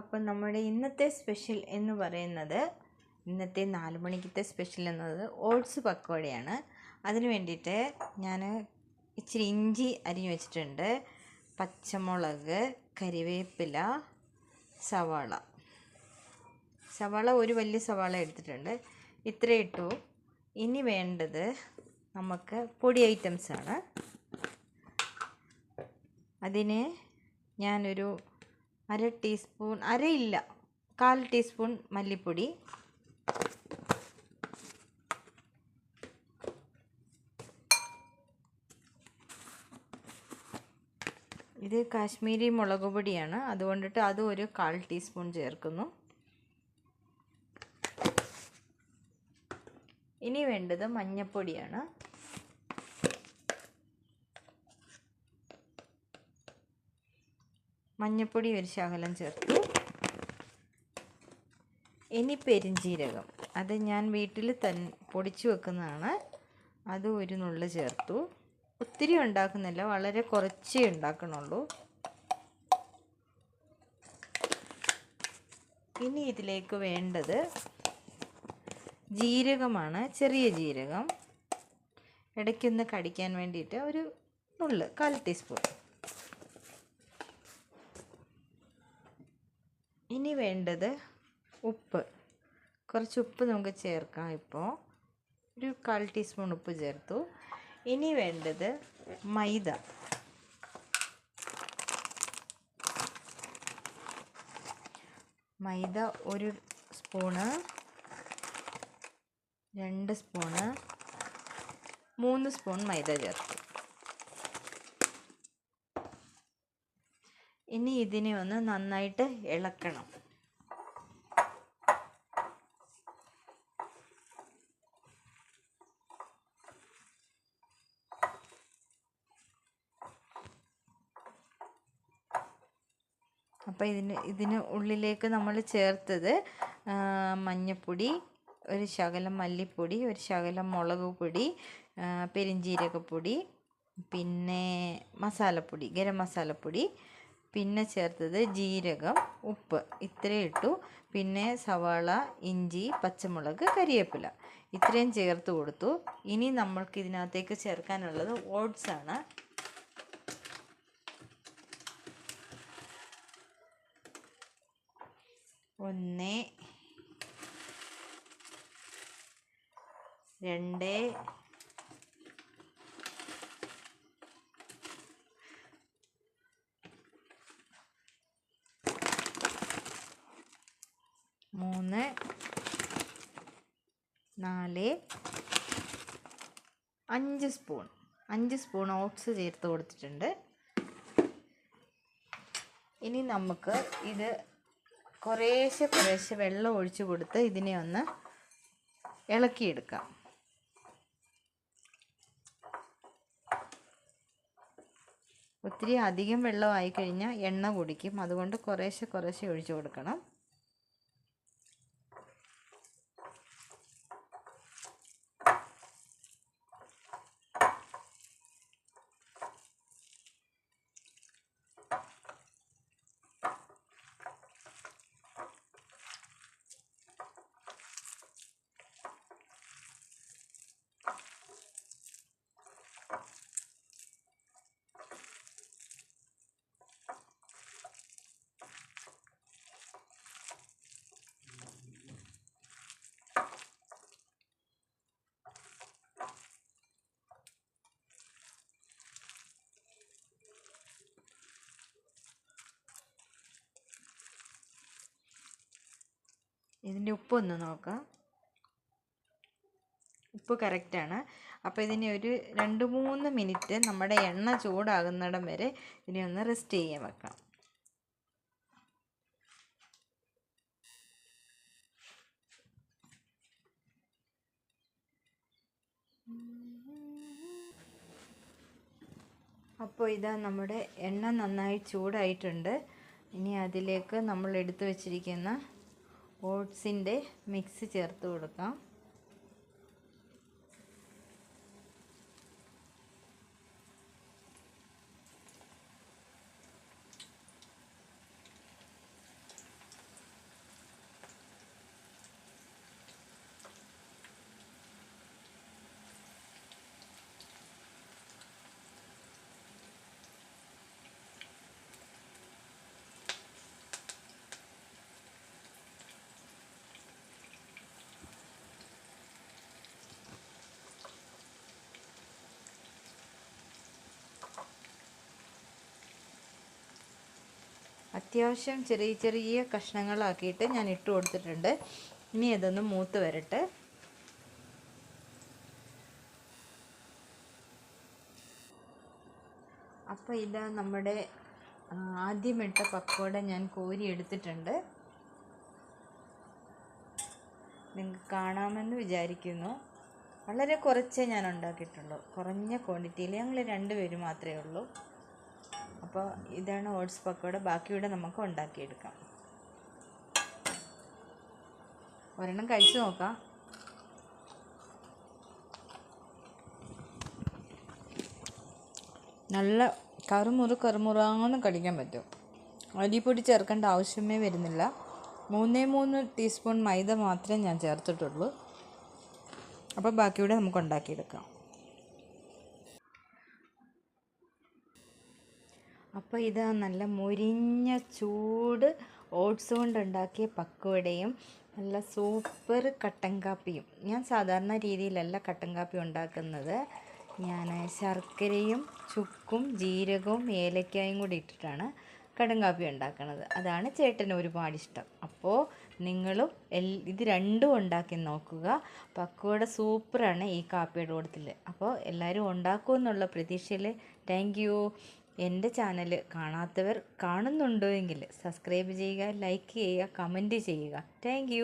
അപ്പം നമ്മുടെ ഇന്നത്തെ സ്പെഷ്യൽ എന്ന് പറയുന്നത് ഇന്നത്തെ നാല് മണിക്കത്തെ സ്പെഷ്യൽ എന്നത് ഓട്സ് പക്കോടയാണ്. അതിന് വേണ്ടിയിട്ട് ഞാൻ ഇച്ചിരി ഇഞ്ചി അരിഞ്ഞു വെച്ചിട്ടുണ്ട്. പച്ചമുളക് കരിവേപ്പില സവാള. സവാള ഒരു വലിയ സവാള എടുത്തിട്ടുണ്ട്. ഇത്ര ഇട്ടു. ഇനി വേണ്ടത് നമുക്ക് പൊടി ഐറ്റംസാണ്. അതിന് ഞാനൊരു അര ടീസ്പൂൺ അരയില്ല കാൽ ടീസ്പൂൺ മല്ലിപ്പൊടി. ഇത് കാശ്മീരി മുളക് പൊടിയാണ് അതുകൊണ്ടിട്ട് അത് ഒരു കാൽ ടീസ്പൂൺ ചേർക്കുന്നു. ഇനി വേണ്ടത് മഞ്ഞൾപ്പൊടിയാണ് മഞ്ഞൾപ്പൊടി ഒരു ശകലം ചേർത്തു. ഇനി പെരിഞ്ജീരകം അത് ഞാൻ വീട്ടിൽ തൻ പൊടിച്ചു വെക്കുന്നതാണ്. അത് ഒരു നുള്ളു ചേർത്തു. ഒത്തിരി ഉണ്ടാക്കുന്നില്ല. വളരെ കുറച്ചേ ഉണ്ടാക്കണുള്ളൂ. ഇനി ഇതിലേക്ക് വേണ്ടത് ജീരകമാണ്. ചെറിയ ജീരകം. ഇടയ്ക്കൊന്ന് കടിക്കാൻ വേണ്ടിയിട്ട് ഒരു നുള്ള് കാൽ ടീസ്പൂൺ ഇനി വേണ്ടത് ഉപ്പ്. കുറച്ച് ഉപ്പ് നമുക്ക് ചേർക്കാം ഇപ്പോൾ. ഒരു കാൽ ടീസ്പൂൺ ഉപ്പ് ചേർത്തു. ഇനി വേണ്ടത് മൈദ. മൈദ ഒരു സ്പൂണ് രണ്ട് സ്പൂണ് മൂന്ന് സ്പൂൺ മൈദ ചേർത്തു. ഇനി ഇതിനെ ഒന്ന് നന്നായിട്ട് ഇളക്കണം. അപ്പോൾ ഇതിന് ഇതിന് ഉള്ളിലേക്ക് നമ്മൾ ചേർത്തത് മഞ്ഞൾപ്പൊടി ഒരു ശകലം മല്ലിപ്പൊടി ഒരു ശകലം മുളക് പൊടി പെരിഞ്ജീരകപ്പൊടി പിന്നെ മസാലപ്പൊടി ഗരം മസാലപ്പൊടി പിന്നെ ചേർത്തത് ജീരകം ഉപ്പ് ഇത്രയും ഇട്ടു. പിന്നെ സവാള ഇഞ്ചി പച്ചമുളക് കരിവേപ്പില ഇത്രയും ചേർത്ത് കൊടുത്തു. ഇനി നമ്മൾക്ക് ഇതിനകത്തേക്ക് ചേർക്കാനുള്ളത് ഓട്സ് ആണ്. ഒന്ന് രണ്ട് മൂന്ന് നാല് അഞ്ച് സ്പൂൺ. അഞ്ച് സ്പൂൺ ഓട്സ് ചേർത്ത് കൊടുത്തിട്ടുണ്ട്. ഇനി നമുക്ക് ഇത് കുറേശ്ശെ കുറേശ്ശെ വെള്ളം ഒഴിച്ചു കൊടുത്ത് ഇതിനെ ഒന്ന് ഇളക്കിയെടുക്കാം. ഒത്തിരി അധികം വെള്ളമായി കഴിഞ്ഞാൽ എണ്ണ കുടിക്കും. അതുകൊണ്ട് കുറേശ്ശെ കുറേശ്ശെ ഒഴിച്ചു കൊടുക്കണം. ഇതിന്റെ ഉപ്പ് ഒന്ന് നോക്കാം. ഉപ്പ് കറക്റ്റാണ്. അപ്പോൾ ഇതിനെ ഒരു രണ്ട് മൂന്ന് മിനിറ്റ് നമ്മുടെ എണ്ണ ചൂടാകുന്നിടം വരെ ഇതിനെ ഒന്ന് റെസ്റ്റ് ചെയ്യാൻ വെക്കാം അപ്പോൾ ഇതാ നമ്മുടെ എണ്ണ നന്നായി ചൂടായിട്ടുണ്ട്. ഇനി അതിലേക്ക് നമ്മൾ എടുത്തു വച്ചിരിക്കുന്ന ഓട്സിന്റെ മിക്സ് ചേർത്ത് കൊടുക്കാം. അത്യാവശ്യം ചെറിയ ചെറിയ കഷ്ണങ്ങളാക്കിയിട്ട് ഞാൻ ഇട്ട് കൊടുത്തിട്ടുണ്ട്. ഇനി ഇതൊന്ന് മൂത്ത് വരട്ടെ. അപ്പോൾ ഇതാ നമ്മുടെ ആദ്യമിട്ട പക്കോട ഞാൻ കോരി എടുത്തിട്ടുണ്ട്. നിങ്ങൾക്ക് കാണാമെന്ന് വിചാരിക്കുന്നു. വളരെ കുറച്ചേ ഞാൻ ഉണ്ടാക്കിയിട്ടുള്ളൂ. കുറഞ്ഞ ക്വാണ്ടിറ്റിയിൽ ഞങ്ങൾ രണ്ടുപേരും മാത്രമേ ഉള്ളൂ. അപ്പോൾ ഇതാണ് ഓട്സ് പക്കോട. ബാക്കിയുടെ നമുക്ക് ഉണ്ടാക്കിയെടുക്കാം. ഒരെണ്ണം കഴിച്ചു നോക്കാം. നല്ല കറുമുറു കറുമുറാന്ന് കടിക്കാൻ പറ്റും. അരിപ്പൊടി ചേർക്കേണ്ട ആവശ്യമേ വരുന്നില്ല. മൂന്നേ മൂന്ന് ടീസ്പൂൺ മൈദ മാത്രമേ ഞാൻ ചേർത്തിട്ടുള്ളൂ. അപ്പോൾ ബാക്കിയൂടെ നമുക്ക് ഉണ്ടാക്കിയെടുക്കാം. അപ്പോൾ ഇതാ നല്ല മുരിഞ്ഞ ചൂട് ഓട്സ് കൊണ്ടുണ്ടാക്കിയ പക്കോടയും നല്ല സൂപ്പർ കട്ടൻ കാപ്പിയും. ഞാൻ സാധാരണ രീതിയിലല്ല കട്ടൻ കാപ്പി ഉണ്ടാക്കുന്നത്. ഞാൻ ശർക്കരയും ചുക്കും ജീരകവും ഏലക്കായും കൂടി ഇട്ടിട്ടാണ് കടൻ കാപ്പി ഉണ്ടാക്കുന്നത് അതാണ് ചേട്ടന് ഒരുപാട് ഇഷ്ടം. അപ്പോൾ നിങ്ങളും എൽ ഇത് രണ്ടും ഉണ്ടാക്കി നോക്കുക. പക്കോട സൂപ്പറാണ് ഈ കാപ്പിയുടെ കൂട്ടത്തിൽ അപ്പോൾ എല്ലാവരും ഉണ്ടാക്കുമെന്നുള്ള പ്രതീക്ഷയിൽ താങ്ക് എന്റെ ചാനൽ കാണാത്തവർ കാണുന്നുണ്ടോ എങ്കിൽ സബ്സ്ക്രൈബ് ചെയ്യുക ലൈക്ക് ചെയ്യുക കമന്റ് ചെയ്യുക. താങ്ക്